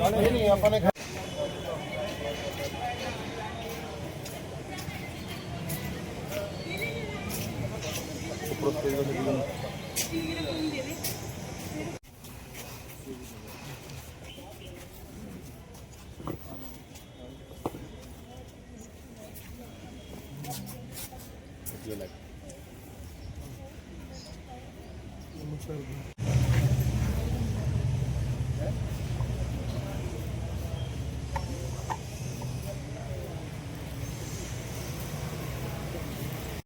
ਆਪਾਂ ਨੇ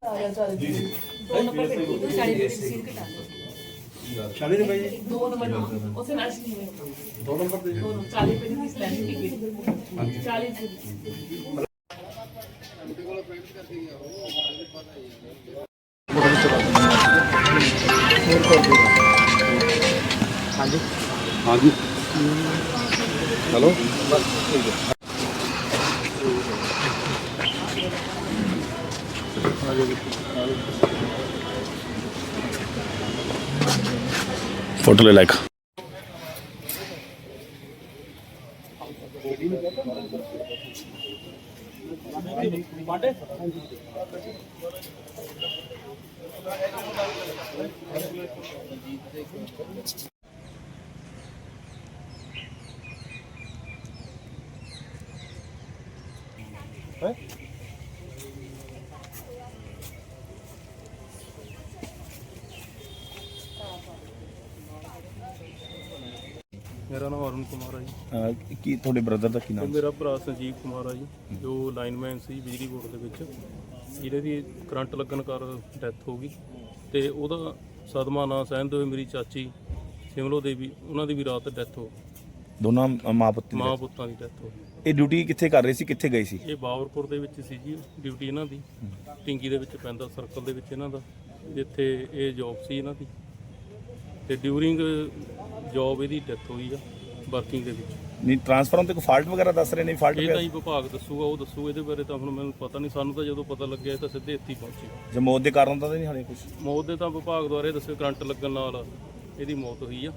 ਦੋ ਨੰਬਰ पे दो चालीस रुपए सील कटा दो चालीस रुपए जी दो नंबर उसे मैच नहीं हुए दो नंबर दे दोनों चालीस रुपए की स्टैंडिंग टिकट चालीस रुपए ਹਾਂਜੀ ਹੈਲੋ ఫోటోలు లేక What? ਮੇਰਾ ਨਾਮ ਅਰੁਣ ਕੁਮਾਰ ਹੈ ਜੀ। ਕੀ ਤੁਹਾਡੇ ਬ੍ਰਦਰ ਦਾ ਕੀ ਤੇ ਨਾਮ ਮੇਰਾ ਭਰਾ ਸੰਜੀਵ ਕੁਮਾਰ ਹੈ ਜੀ ਜੋ ਲਾਈਨਮੈਨ ਸੀ ਬਿਜਲੀ ਬੋਰਡ ਦੇ ਵਿੱਚ। ਜਿਹਦੇ ਦੀ ਕਰੰਟ ਲੱਗਣ ਕਾਰਨ ਡੈਥ ਹੋ ਗਈ। ਤੇ ਉਹਦਾ ਸਦਮਾ ਨਾ ਸਹਿੰਦੇ ਹੋਏ ਮੇਰੀ ਚਾਚੀ ਸਿਮਲੋ ਦੇਵੀ ਉਹਨਾਂ ਦੀ ਵੀ ਰਾਤ ਡੈਥ ਹੋ ਗਈ। ਦੋਨਾਂ ਮਾਂ ਪੁੱਤ ਦੀ ਮਾਂ ਪੁੱਤਾਂ ਦੀ ਡੈਥ ਹੋ ਗਈ। ਇਹ ਡਿਊਟੀ ਕਿੱਥੇ ਕਰ ਰਹੇ ਸੀ ਕਿੱਥੇ ਗਏ ਸੀ? ਇਹ ਬਾਵਰਪੁਰ ਦੇ ਵਿੱਚ ਸੀ ਜੀ ਡਿਊਟੀ ਇਹਨਾਂ ਦੀ। ਟਿੰਗੀ ਦੇ ਵਿੱਚ ਪੈਂਦਾ ਸਰਕਲ ਦੇ ਵਿੱਚ ਇਹਨਾਂ ਦਾ। ਜਿੱਥੇ ਇਹ ਜੌਬ ਸੀ ਇਹਨਾਂ ਦੀ। ਤੇ ਡਿਊਰਿੰਗ ਜੌਬ ਇਹਦੀ ਡੈਥ ਹੋਈ ਆ ਵਰਕਿੰਗ ਦੇ ਵਿੱਚ। ਨਹੀਂ ਟ੍ਰਾਂਸਫਾਰਮ ਤੇ ਕੋਈ ਫਾਲਟ ਵਗੈਰਾ ਦੱਸ ਰਹੇ ਨੇ? ਫਾਲਟ ਇਹ ਤਾਂ ਹੀ ਵਿਭਾਗ ਦੱਸੂਗਾ ਉਹ ਦੱਸੂ ਇਹਦੇ ਬਾਰੇ ਤਾਂ ਹੁਣ ਮੈਨੂੰ ਪਤਾ ਨਹੀਂ ਸਾਨੂੰ ਤਾਂ ਜਦੋਂ ਪਤਾ ਲੱਗਿਆ ਇਹ ਤਾਂ ਸਿੱਧੇ ਇੱਥੇ ਹੀ ਪਹੁੰਚੇ। ਜੇ ਮੌਤ ਦੇ ਕਾਰਨ ਤਾਂ ਨਹੀਂ ਹਾਲੇ ਕੁਝ ਮੌਤ ਦੇ ਤਾਂ ਵਿਭਾਗ ਦੁਆਰੇ ਦੱਸਿਓ ਕਰੰਟ ਲੱਗਣ ਨਾਲ ਇਹਦੀ ਮੌਤ ਹੋਈ ਆ।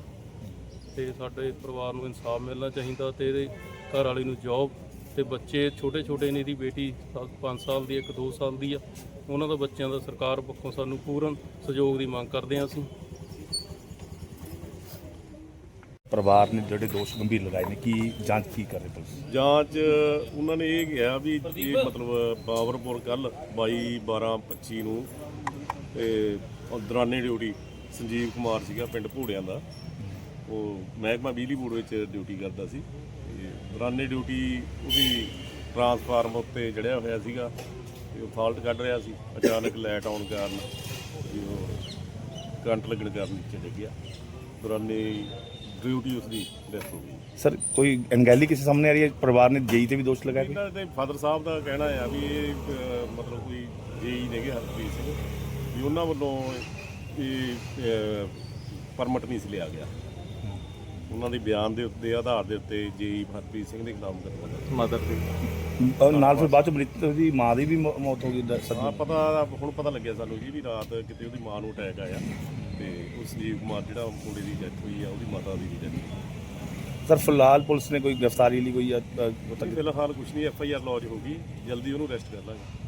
ਤੇ ਸਾਡੇ ਪਰਿਵਾਰ ਨੂੰ ਇਨਸਾਫ ਮਿਲਣਾ ਚਾਹੀਦਾ ਤੇ ਇਹਦੇ ਘਰ ਵਾਲੀ ਨੂੰ ਜੌਬ ਤੇ ਬੱਚੇ ਛੋਟੇ ਛੋਟੇ ਨੇ ਇਹਦੀ ਬੇਟੀ 5 ਸਾਲ ਦੀ ਇੱਕ 2 ਸਾਲ ਦੀ ਆ। ਉਹਨਾਂ ਦਾ ਬੱਚਿਆਂ ਦਾ ਸਰਕਾਰ ਪੱਖੋਂ ਸਾਨੂੰ ਪੂਰਨ ਸਹਿਯੋਗ ਦੀ ਮੰਗ ਕਰਦੇ ਹਾਂ ਅਸੀਂ। ਪਰਿਵਾਰ ਨੇ ਜਿਹੜੇ ਦੋਸ਼ ਗੰਭੀਰ ਲਗਾਏ ਨੇ, ਕੀ ਜਾਂਚ ਕੀ ਕਰ ਰਹੀ ਪੁਲਿਸ? ਜਾਂਚ ਉਹਨਾਂ ਨੇ ਇਹ ਕਿਹਾ ਵੀ ਇਹ ਮਤਲਬ ਬਾਵਰਪੁਰ ਕੱਲ 22 12 25 ਨੂੰ ਤੇ ਦੌਰਾਨੇ ਡਿਊਟੀ ਸੰਜੀਵ ਕੁਮਾਰ ਸੀਗਾ ਪਿੰਡ ਭੂੜਿਆਂ ਦਾ। ਉਹ ਮਹਿਕਮਾ ਬਿਜਲੀ ਬੋਰਡ ਵਿੱਚ ਡਿਊਟੀ ਕਰਦਾ ਸੀ। ਤੇ ਦੌਰਾਨੇ ਡਿਊਟੀ ਉਹਦੀ ਟਰਾਂਸਫਾਰਮ ਉੱਤੇ ਜੜਿਆ ਹੋਇਆ ਸੀਗਾ ਤੇ ਉਹ ਫਾਲਟ ਕੱਢ ਰਿਹਾ ਸੀ। ਅਚਾਨਕ ਲਾਈਟ ਆਉਣ ਕਾਰਨ ਵੀ ਕਰੰਟ ਲੱਗਣ ਕਾਰਨ ਨੀਚੇ ਡਿੱਗ ਗਿਆ। ਦੌਰਾਨੇ ਡਿਊਟੀ ਉਸਦੀ ਡੈਥ ਹੋ ਗਈ। ਸਰ ਕੋਈ ਅਣਗਹਿਲੀ ਕਿਸੇ ਸਾਹਮਣੇ ਆ ਰਹੀ ਹੈ? ਪਰਿਵਾਰ ਨੇ ਜੇਈ ਤੇ ਵੀ ਦੋਸ਼ ਲਗਾਏ? ਇਹਨਾਂ ਦੇ ਫਾਦਰ ਸਾਹਿਬ ਦਾ ਕਹਿਣਾ ਆ ਵੀ ਇਹ ਅਹ, ਮਤਲਬ ਕੋਈ ਜੇਈ ਨੇਗੇ ਹਰਪ੍ਰੀਤ ਸਿੰਘ। ਵੀ ਉਹਨਾਂ ਵੱਲੋਂ ਇਹ ਪਰਮਿਟ ਨਹੀਂ ਸੀ ਲਿਆ ਗਿਆ। ਉਹਨਾਂ ਦੇ ਬਿਆਨ ਦੇ ਉੱਤੇ ਆਧਾਰ ਦੇ ਉੱਤੇ ਜੇਈ ਹਰਪ੍ਰੀਤ ਸਿੰਘ ਦੇ ਖਿਲਾਫ ਮੁਕੱਦਮਾ ਮਦਰ ਦੀ। ਨਾਲ ਫਿਰ ਬਾਅਦ ਚ ਮ੍ਰਿਤਕ ਦੀ ਮਾਂ ਦੀ ਵੀ ਮੌ- ਮੌਤ ਹੋ ਗਈ ਦ- ਸਰ ਆ ਪਤਾ ਹੁਣ ਪਤਾ ਲੱਗਿਆ ਸਾਨੂੰ ਜੀ ਵੀ ਰਾਤ ਕਿਤੇ ਉਹਦੀ ਮਾਂ ਨੂੰ ਅਟੈਕ ਆਇਆ। ਤੇ ਉਸ ਸੰਜੀਵ ਕੁਮਾਰ ਜਿਹੜਾ ਮੁੰਡੇ ਦੀ ਡੈਥ ਹੋਈ ਆ ਉਹਦੀ ਮਾਤਾ ਦੀ ਵੀ ਡੈਥ ਸਰ ਫਿਲਹਾਲ ਪੁਲਿਸ ਨੇ ਕੋਈ ਗ੍ਰਿਫਤਾਰੀ ਲਈ ਕੋਈ ਅ, ਫਿਲਹਾਲ ਕੁਝ ਨਹੀਂ ਐਫ ਆਈ ਆਰ ਲੌਜ ਹੋ ਗਈ। ਜਲਦੀ ਉਹਨੂੰ ਅਰੈਸਟ ਕਰ ਲਾਂਗੇ।